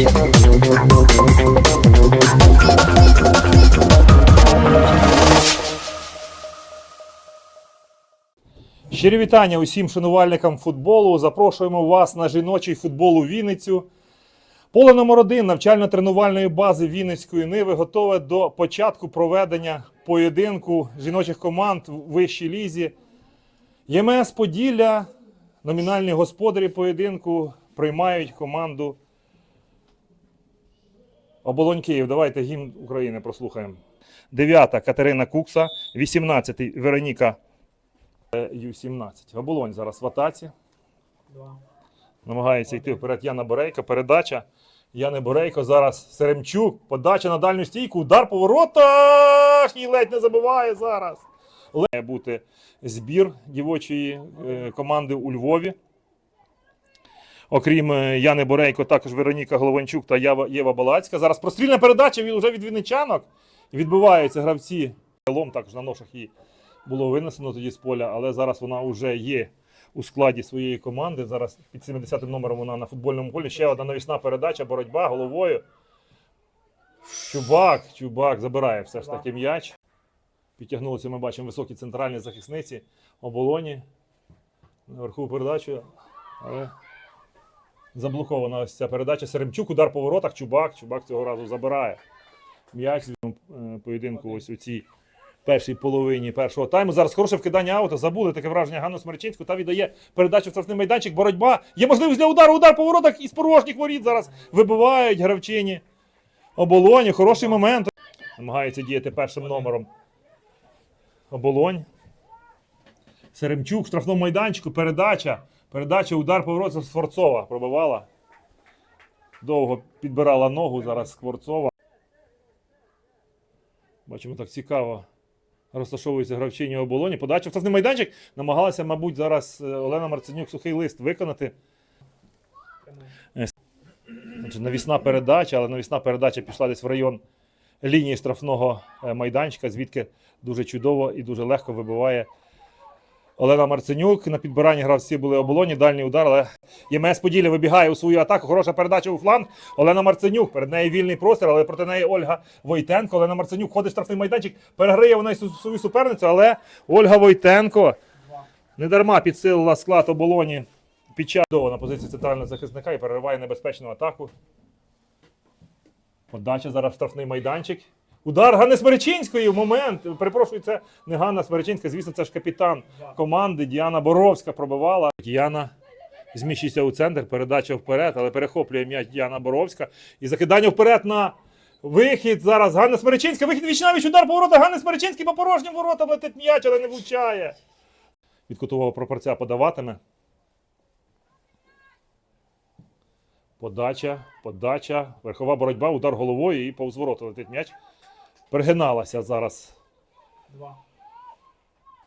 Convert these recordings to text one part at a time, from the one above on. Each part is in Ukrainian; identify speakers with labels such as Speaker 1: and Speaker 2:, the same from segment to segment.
Speaker 1: Щирі вітання усім шанувальникам футболу. Запрошуємо вас на жіночий футбол у Вінницю. Поле номер 1 навчально-тренувальної бази Вінницької Ниви готове до початку проведення поєдинку жіночих команд в вищій лізі. ЄМС Поділля, номінальні господарі поєдинку, приймають команду Оболонь Київ. Давайте гімн України прослухаємо. 9 Катерина Кукса, 18-й Вероніка Ю-17. Оболонь зараз в атаці. Намагається йти вперед Яна Борейко. Передача. Яни Борейко. Зараз Серемчук. Подача на дальню стійку. Удар по воротах. І ледь не забиває зараз. Має бути збір дівочої е, команди у Львові. Окрім е, Яни Борейко, також Вероніка Голованчук та Ява, Єва Балацька. Зараз прострільна передача від, вже від вінничанок. Відбиваються гравці. Лом також на ношах її було винесено тоді з поля, але зараз вона вже є у складі своєї команди. Зараз під 70-м номером вона на футбольному полі. Ще одна навісна передача, боротьба головою. Чубак, Чубак забирає все ж таки м'яч. Підтягнулися, ми бачимо високі центральні захисниці оболоні. Наверху передачу. Але заблокована ось ця передача. Серемчук, удар по воротах. Чубак. Чубак цього разу забирає м'яч е, поєдинку ось у цій першій половині першого тайму. Зараз хороше вкидання аута. Забули таке враження Ганну Смерчинську. Та віддає передачу в штрафний майданчик. Боротьба. Є можливість для удару. Удар по воротах із порожніх воріт. Зараз вибивають гравчині. Оболоні. Хороший момент. Намагається діяти першим номером. Оболонь. Серемчук штрафному майданчику. Передача. Передача, удар по воротах. Скворцова пробивала. Довго підбирала ногу. Зараз Скворцова. Бачимо, так цікаво розташовується гравчині оболоні. Подача в штрафний майданчик. Намагалася, мабуть, зараз е, Олена Марценюк сухий лист виконати. Е, навісна передача, але навісна передача пішла десь в район лінії штрафного е, майданчика, звідки дуже чудово і дуже легко вибиває Олена Марценюк. На підбиранні гравці були оболоні, дальній удар, але ЄМС Поділля вибігає у свою атаку. Хороша передача у фланг. Олена Марценюк. Перед нею вільний простір, але проти неї Ольга Войтенко. Олена Марценюк ходить в штрафний майданчик, перегриє вона свою суперницю, але Ольга Войтенко не дарма підсилила склад оболоні під час на позиції центрального захисника і перериває небезпечну атаку. Подача зараз штрафний майданчик. Удар Ганни Смеречинської в момент. Перепрошую, це не Ганна Смеречинська, звісно, це ж капітан команди Діана Боровська пробивала. Діана зміщується у центр, передача вперед, але перехоплює м'яч Діана Боровська. І закидання вперед на вихід. Зараз Ганна Смеречинська. Вихід вічнавіч, удар по воротах. Ганни Смеречинський по порожнім воротам летить м'яч, але не влучає. Від кутового пропорця подаватиме. Подача, подача, верхова боротьба, удар головою і повз ворота летить м'яч. Пригиналася зараз.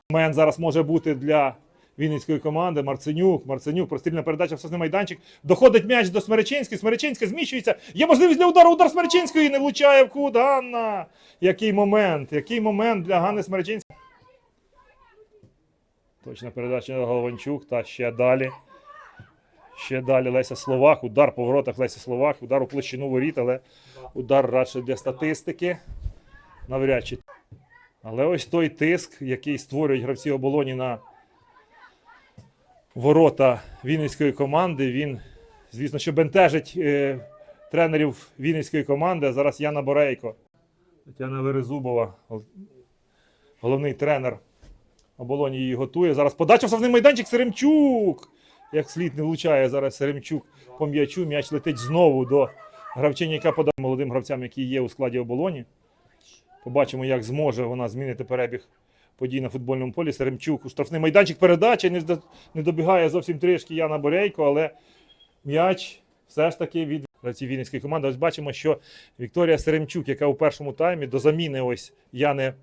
Speaker 1: Момент зараз може бути для Вінницької команди. Марценюк, Марценюк, прострільна передача в сосний майданчик. Доходить м'яч до Смеречинської. Смеречинська зміщується. Є можливість для удару. Удар Смеречинської не влучає в кут. Ганна. Який момент? Який момент для Ганни Смеречинської? Точна передача на Голованчук. Та ще далі. Ще далі Леся Словак. Удар по воротах Леся Словак. Удар у площину воріт, але удар радше для статистики. Навряд чи. Але ось той тиск, який створюють гравці оболоні на ворота Вінницької команди, він, звісно, що бентежить е, тренерів Вінницької команди. А зараз Яна Борейко, Тетяна Верезубова, головний тренер оболоні її готує. Зараз подача в штрафний майданчик Серемчук. Як слід не влучає зараз Серемчук по м'ячу. М'яч летить знову до гравчині, яка подає молодим гравцям, які є у складі оболоні. Побачимо, як зможе вона змінити перебіг подій на футбольному полі. Серемчук у штрафний майданчик передачі не, добігає зовсім трішки Яна Борейко, але м'яч все ж таки від гравців Вінницької команди. Ось бачимо, що Вікторія Серемчук, яка у першому таймі до заміни ось Яни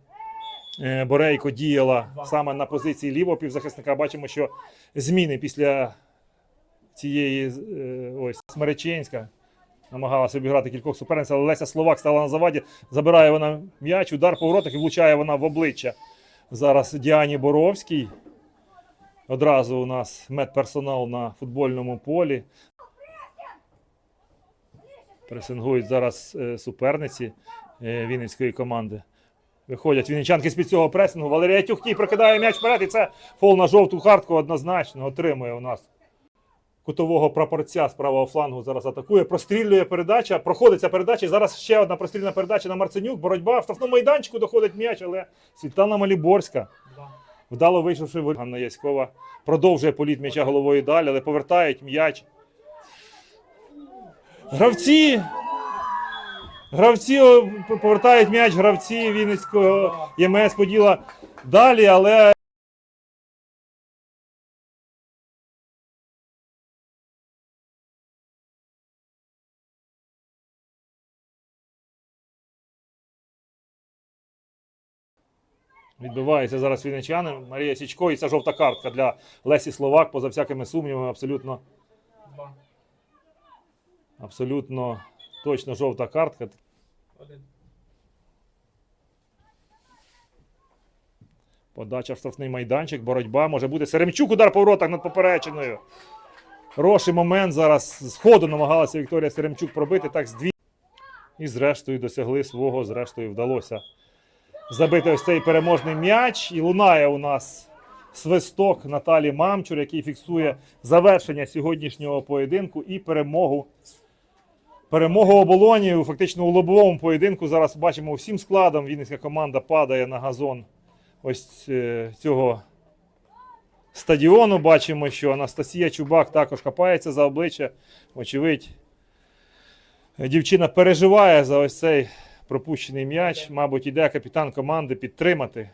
Speaker 1: е, Борейко діяла саме на позиції лівого півзахисника. Бачимо, що зміни після цієї е, ось Смереченська намагалася обіграти кількох суперниць, але Леся Словак стала на заваді. Забирає вона м'яч, удар по воротах і влучає вона в обличчя. Зараз Діані Боровській. Одразу у нас медперсонал на футбольному полі. Пресингують зараз е, суперниці е, Вінницької команди. Виходять вінничанки з-під цього пресингу. Валерія Тюхтій прокидає м'яч вперед, і це фол на жовту картку однозначно отримує у нас. Кутового прапорця з правого флангу зараз атакує. Прострілює передача. Проходиться передача. І зараз ще одна прострільна передача на Марценюк. Боротьба в штрафному майданчику доходить м'яч, але Світлана Маліборська. Вдало вийшовши в Ганна Яськова. Продовжує політ м'яча головою далі, але повертають м'яч. Гравці. Гравці повертають м'яч гравці Вінницького ЄМС Поділа далі, але. Відбивається зараз вінничани. Марія Січко, і це жовта картка для Лесі Словак, поза всякими сумнівами, абсолютно, абсолютно точно жовта картка. Подача в штрафний майданчик, боротьба може бути. Серемчук удар по воротах над поперечиною. Хороший момент зараз. З ходу намагалася Вікторія Серемчук пробити так з дві. І зрештою досягли свого, зрештою вдалося забити ось цей переможний м'яч. І лунає у нас свисток Наталі Мамчур, який фіксує завершення сьогоднішнього поєдинку і перемогу. Перемогу оболоні. Фактично у лобовому поєдинку. Зараз бачимо всім складом. Вінницька команда падає на газон ось е, цього стадіону. Бачимо, що Анастасія Чубак також хапається за обличчя. Очевидь, дівчина переживає за ось цей пропущений м'яч. Мабуть, іде капітан команди підтримати.